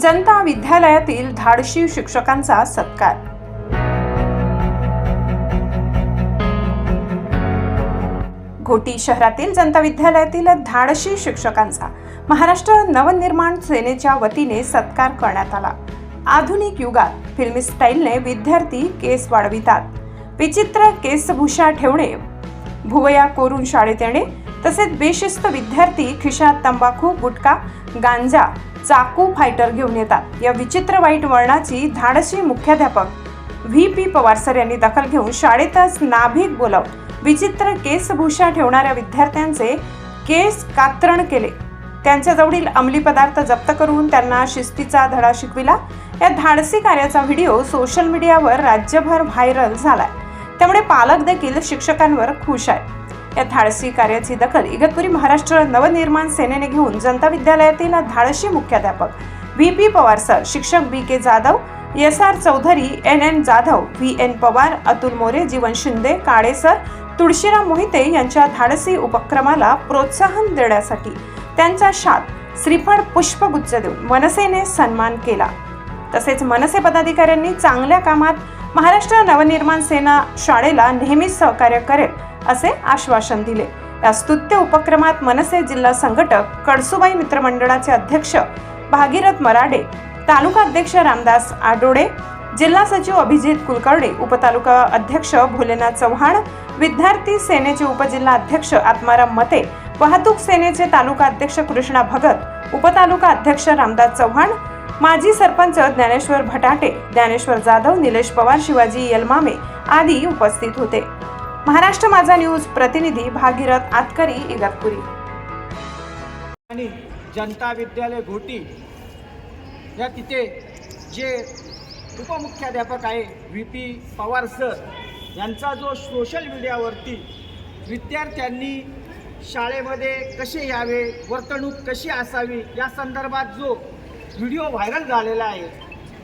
जनता विद्यालयातील धाडशी शिक्षकांचा सत्कार. घोटी शहरातील जनता विद्यालयातील धाडशी शिक्षकांचा महाराष्ट्र नवनिर्माण सेनेच्या वतीने सत्कार करण्यात आला. आधुनिक युगात फिल्मी स्टाईलने विद्यार्थी केस वाढवितात. विचित्र केसभूषा ठेवणे. भुवया कोरून शाळेत येणे तसेच बेशिस्त विद्यार्थी खिशात तंबाखू गुटखा गांजा चाकू फायटर घेऊन येतात. या विचित्र वाईट वळणाची धाडसी मुख्याध्यापक व्ही. पी. पवार सर यांनी दखल घेऊन शाळेतच नाभिक बोलावून विचित्र केसभूषा ठेवणाऱ्या विद्यार्थ्यांचे केस कात्रण केले. त्यांच्याजवळील अंमली पदार्थ जप्त करून त्यांना शिस्तीचा धडा शिकविला. या धाडसी कार्याचा व्हिडिओ सोशल मीडियावर राज्यभर व्हायरल झालाय. त्यामुळे पालक देखील शिक्षकांवर खुश आहे या धाडसी कार्याची दखल इगतपुरी महाराष्ट्र नवनिर्माण सेनेने घेऊन जनता विद्यालयातील धाडशी मुख्याध्यापक व्ही पी पवार सर शिक्षक B K Jadhav S R Chaudhari N N Jadhav V N Pawar Atul More Jeevan Shinde Kale sir Tulshiram Mohite यांच्या धाडसी उपक्रमाला प्रोत्साहन देण्यासाठी त्यांचा शात श्रीफळ पुष्पगुच्छ देऊन मनसेने सन्मान केला. तसेच मनसे पदाधिकाऱ्यांनी चांगल्या कामात महाराष्ट्र नवनिर्माण सेना शाळेला नेहमीच सहकार्य करेल असे आश्वासन दिले. या स्तुत्य उपक्रमात मनसे जिल्हा संघटक कडसुबाई मित्रमंडळाचे अध्यक्ष भागीरथ मराडे तालुका अध्यक्ष रामदास आडोडे जिल्हा सचिव अभिजित कुलकर्डे उपतालुका अध्यक्ष भोलेनाथ चव्हाण विद्यार्थी सेनेचे उपजिल्हा अध्यक्ष आत्माराम मते वाहतूक सेनेचे तालुका अध्यक्ष कृष्णा भगत उपतालुका अध्यक्ष रामदास चव्हाण माजी सरपंच ज्ञानेश्वर भटाटे ज्ञानेश्वर जाधव निलेश पवार शिवाजी यलमामे आदी उपस्थित होते. महाराष्ट्र माझा न्यूज प्रतिनिधी भागीरथ आतकरी इगतपुरी. आणि जनता विद्यालय घोटी या तिथे जे उपमुख्याध्यापक आहे व्ही पी पवार सर यांचा जो सोशल मीडियावरती विद्यार्थ्यांनी शाळेमध्ये कसे यावे वर्तणूक कशी असावी या संदर्भात जो व्हिडिओ व्हायरल झालेला आहे.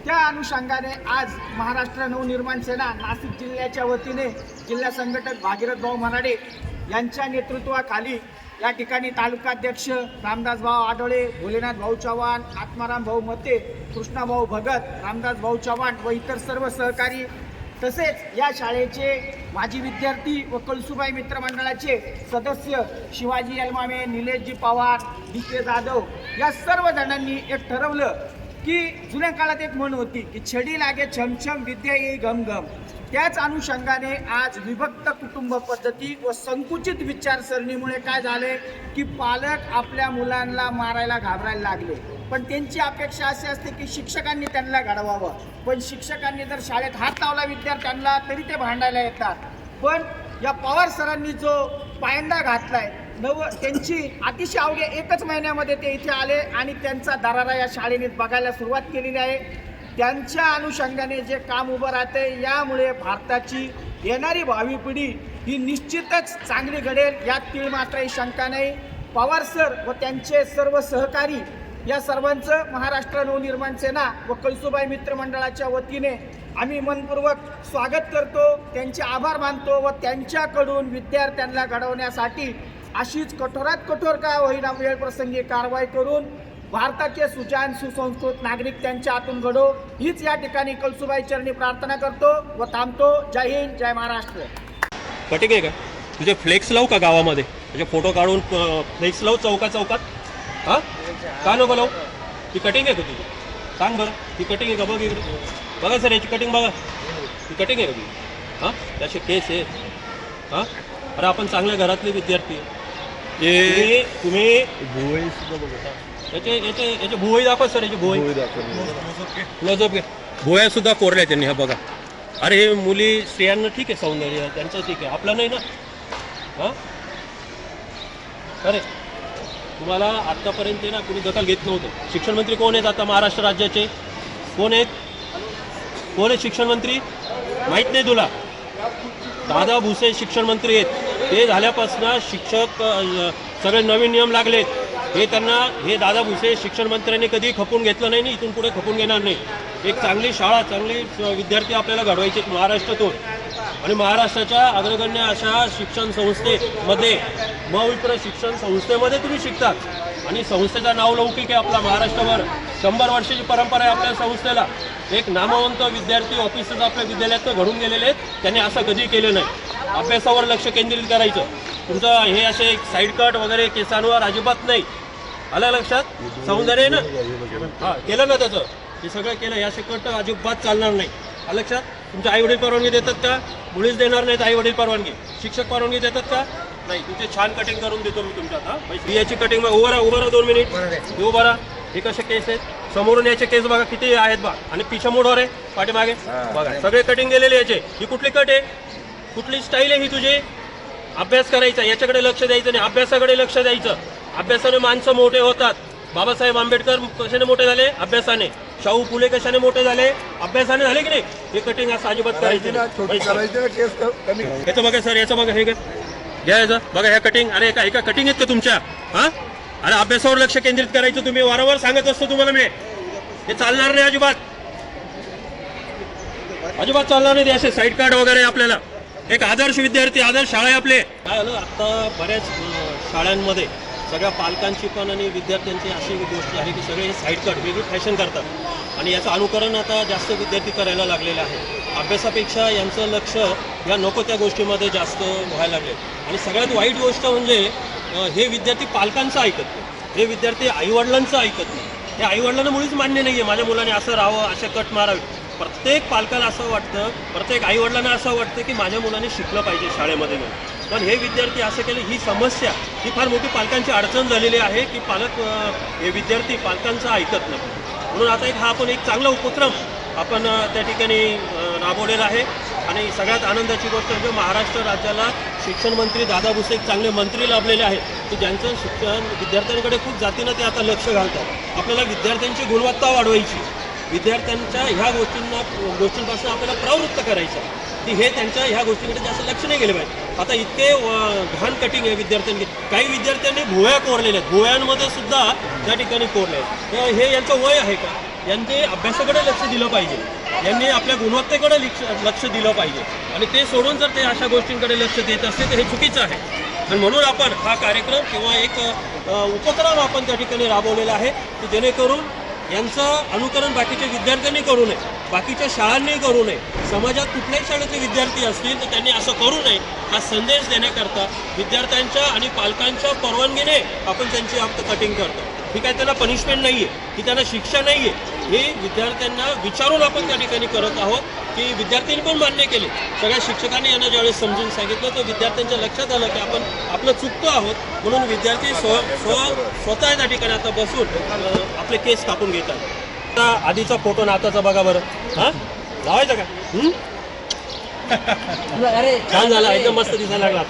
त्या अनुषंगाने आज महाराष्ट्र नवनिर्माण सेना नाशिक जिल्ह्याच्या वतीने जिल्हा संघटक भागीरथभाऊ मराडे यांच्या नेतृत्वाखाली या ठिकाणी तालुकाध्यक्ष रामदास भाऊ आडोळे भोलेनाथ भाऊ चव्हाण आत्माराम भाऊ मते कृष्णाभाऊ भगत रामदास भाऊ चव्हाण व इतर सर्व सहकारी तसेच या शाळेचे माजी विद्यार्थी व कळसुबाई मित्रमंडळाचे सदस्य शिवाजी यलमामे निलेशजी पवार डी के जाधव या सर्व जणांनी एक ठरवलं की जुन्या काळात एक म्हण होती की छडी लागे छमछम विद्या येई घमघम. त्याच अनुषंगाने आज विभक्त कुटुंब पद्धती व संकुचित विचारसरणीमुळे काय झाले की पालक आपल्या मुलांना मारायला घाबरायला लागले. पण त्यांची अपेक्षा अशी असते की शिक्षकांनी त्यांना घडवावं. पण शिक्षकांनी जर शाळेत हात लावला विद्यार्थ्यांना तरी ते भांडायला येतात. पण या पवार सरांनी जो पायंडा घातलाय नव त्यांची अतिशय अवघ्या एकच महिन्यामध्ये ते इथे आले आणि त्यांचा दरारा या शाळेने बघायला सुरुवात केलेली आहे. त्यांच्या अनुषंगाने जे काम उभं राहते यामुळे भारताची येणारी भावी पिढी ही निश्चितच चांगली घडेल यात तीळ मात्रही शंका नाही. पवार सर व त्यांचे सर्व सहकारी या सर्वांचं महाराष्ट्र नवनिर्माण सेना व कळसुबाई मित्रमंडळाच्या वतीने आम्ही मनपूर्वक स्वागत करतो त्यांचे आभार मानतो व त्यांच्याकडून विद्यार्थ्यांना घडवण्यासाठी अशीच कठोरात कठोर का होईना वेळ प्रसंगी कारवाई करून भारताचे सुजान सुसंस्कृत नागरिक त्यांच्या हातून घडो. हीच या ठिकाणी कळसुबाई चरणी प्रार्थना करतो व थांबतो. जय हिंद जय महाराष्ट्र. कटिंग आहे का? तुझे फ्लेक्स लावू का गावामध्ये? म्हणजे फोटो काढून फ्लेक्स लावू चौका चौकात? हां? का नको लावू? ही कटिंग आहे का तुझी? सांग बरं ही कटिंग आहे का? बघ इकडे. बघा सर याची कटिंग बघा. ही कटिंग आहे का तुझी? हां? त्याचे केस आहे हां? अरे आपण चांगल्या घरातले विद्यार्थी. हे तुम्ही याचे याचे याचे भुवई दाखवा सर याची भुवई. क्लोजअप घे. भुवया सुद्धा कोरल्या त्यांनी हा बघा. अरे हे मुली स्त्रियांना ठीक आहे सौंदर्य त्यांचं ठीक आहे. आपलं नाही ना? हां? अरे तुम्हाला आत्तापर्यंत ना कुणी दखल घेत नव्हतं. शिक्षण मंत्री कोण आहेत आता महाराष्ट्र राज्याचे? कोण आहेत? कोण आहेत शिक्षण मंत्री? माहीत नाही तुला. दादा भुसे शिक्षण मंत्री आहेत. ते झाल्यापासून शिक्षक सगळे नवीन नियम लागलेत. हे त्यांना हे दादा भुसे शिक्षण मंत्र्यांनी कधी खपून घेतलं नाही आणि इथून पुढे खपून घेणार नाही. एक चांगली शाळा चांगली विद्यार्थी आपल्याला घडवायचे आहेत महाराष्ट्रातून. आणि महाराष्ट्राच्या अग्रगण्य अशा शिक्षण संस्थेमध्ये मविप्र शिक्षण संस्थेमध्ये तुम्ही शिकतात. आणि संस्थेचा नाव लौकिक आहे आपला महाराष्ट्रभर. शंभर वर्षाची परंपरा आहे आपल्या संस्थेला. एक नामवंत विद्यार्थी ऑफिसर्स आपल्या विद्यालयात घडून गेलेले आहेत. त्यांनी असं कधी केलं नाही. अभ्यासावर लक्ष केंद्रित करायचं. तुमचं हे असे साईड कट वगैरे केसांवर अजिबात नाही. आलं लक्षात? सौंदर्य आहे ना? हा केलं ना त्याचं. हे सगळं केलं या शिकट अजिबात चालणार नाही. आलं लक्षात? तुमच्या आईवडील परवानगी देतात का? मुळीच देणार नाहीत आईवडील परवानगी. शिक्षक परवानगी देतात का? नाही. तुमचे छान कटिंग करून देतो मी बाई, याची कटिंग उभं राहा उभं राहा दोन मिनिट हे उभं राहा. हे कसे केस आहेत? समोरून याचे केस बघा किती आहेत बघा. आणि पिछा मोडवर आहे पाठीमागे. बघा सगळे कटिंग गेलेले याचे. ही कुठली कट आहे? कुठली स्टाईल आहे ही तुझी? अभ्यास करायचा याच्याकडे लक्ष द्यायचं नाही. अभ्यासाकडे लक्ष द्यायचं. अभ्यासाने माणसं मोठे होतात. बाबासाहेब आंबेडकर कशाने मोठे झाले? अभ्यासाने. शाहू फुले कशाने मोठे झाले? अभ्यासाने झाले की नाही? हे कटिंग असं अजिबात करायचं याचं बघा सर याचं बघा हे घ्यायचं याचं बघा ह्या कटिंग अरे एका एका कटिंग आहेत का तुमच्या? हा? अरे अभ्यासावर लक्ष केंद्रित करायचं तुम्ही. वारंवार सांगत असतो तुम्हाला मी. हे चालणार नाही अजिबात. अजिबात चालणार नाही असे साईड कार्ड वगैरे आपल्याला. एक आदर्श विद्यार्थी आदर्श शाळा आहे आपले. काय झालं? आता बऱ्याच शाळांमध्ये सगळ्या पालकांची पण आणि विद्यार्थ्यांची अशी गोष्ट आहे की सगळे साईड कार्ड वेगळी फॅशन करतात. आणि याचं अनुकरण आता जास्त विद्यार्थी करायला लागलेलं आहे अभ्यासापेक्षा यांचं लक्ष या नको त्या गोष्टीमध्ये जास्त व्हायला लागले. आणि सगळ्यात वाईट गोष्ट म्हणजे हे विद्यार्थी पालकांचं ऐकत नाही. हे विद्यार्थी आईवडिलांचं ऐकत नाही. हे आईवडिलांना मुळीच मान्य नाही आहे माझ्या मुलाने असं राहावं असे कट मारावी. प्रत्येक पालकाला असं वाटतं प्रत्येक आईवडिलांना असं वाटतं की माझ्या मुलाने शिकलं पाहिजे शाळेमध्ये पण हे विद्यार्थी असं केलं ही समस्या ही फार मोठी पालकांची अडचण झालेली आहे की पालक हे विद्यार्थी पालकांचं ऐकत नाही. म्हणून आता एक हा आपण एक चांगला उपक्रम आपण त्या ठिकाणी राबवलेला आहे. आणि सगळ्यात आनंदाची गोष्ट म्हणजे महाराष्ट्र राज्याला शिक्षण मंत्री दादा भुसे एक चांगले मंत्री लाभलेले आहेत. की ज्यांचं शिक्षण विद्यार्थ्यांकडे खूप जातीनं ते आता लक्ष घालतात. आपल्याला विद्यार्थ्यांची गुणवत्ता वाढवायची. विद्यार्थ्यांच्या ह्या गोष्टींना गोष्टींपासून आपल्याला प्रवृत्त करायचं. की हे त्यांच्या ह्या गोष्टीकडे जास्त लक्ष नाही गेले पाहिजे. आता इतके घाण कटिंग आहे विद्यार्थ्यांनी. काही विद्यार्थ्यांनी भुवया कोरलेल्या आहेत. भुवयांमध्ये सुद्धा त्या ठिकाणी कोरले आहेत. तर हे यांचं वय आहे का? यांनी अभ्यासाकडे लक्ष दिलं पाहिजे. यांनी आपल्या गुणवत्तेकडे लक्ष लक्ष दिलं पाहिजे. आणि ते सोडून जर ते अशा गोष्टींकडे लक्ष देत असते तर हे चुकीचं आहे. आणि म्हणून आपण हा कार्यक्रम किंवा एक उपक्रम आपण त्या ठिकाणी राबवलेला आहे की जेणेकरून यांचं अनुकरण बाकीच्या विद्यार्थ्यांनी करू नये बाकीच्या शाळांनी करू नये. समाजात कुठल्याही शाळेतले विद्यार्थी असतील तर त्यांनी असं करू नये. हा संदेश देण्याकरता विद्यार्थ्यांच्या आणि पालकांच्या परवानगीने आपण त्यांची आपलं कटिंग करतो. ही काय त्यांना पनिशमेंट नाही आहे ही त्यांना शिक्षा नाही आहे हे विद्यार्थ्यांना विचारून आपण त्या ठिकाणी करत आहोत की विद्यार्थ्यांनी पण मान्य केले. सगळ्या शिक्षकांनी यांना ज्यावेळेस समजून सांगितलं तर विद्यार्थ्यांच्या लक्षात आलं की आपण आपलं चुकतो आहोत. म्हणून विद्यार्थी स्व स्व स्वतः त्या ठिकाणी आता बसून आपले केस कापून घेतात. आता आधीचा फोटो ना आताचा बघा बरं. हां? लावायचा का? हं? छान झाला. एकदम मस्त दिसायला लागला.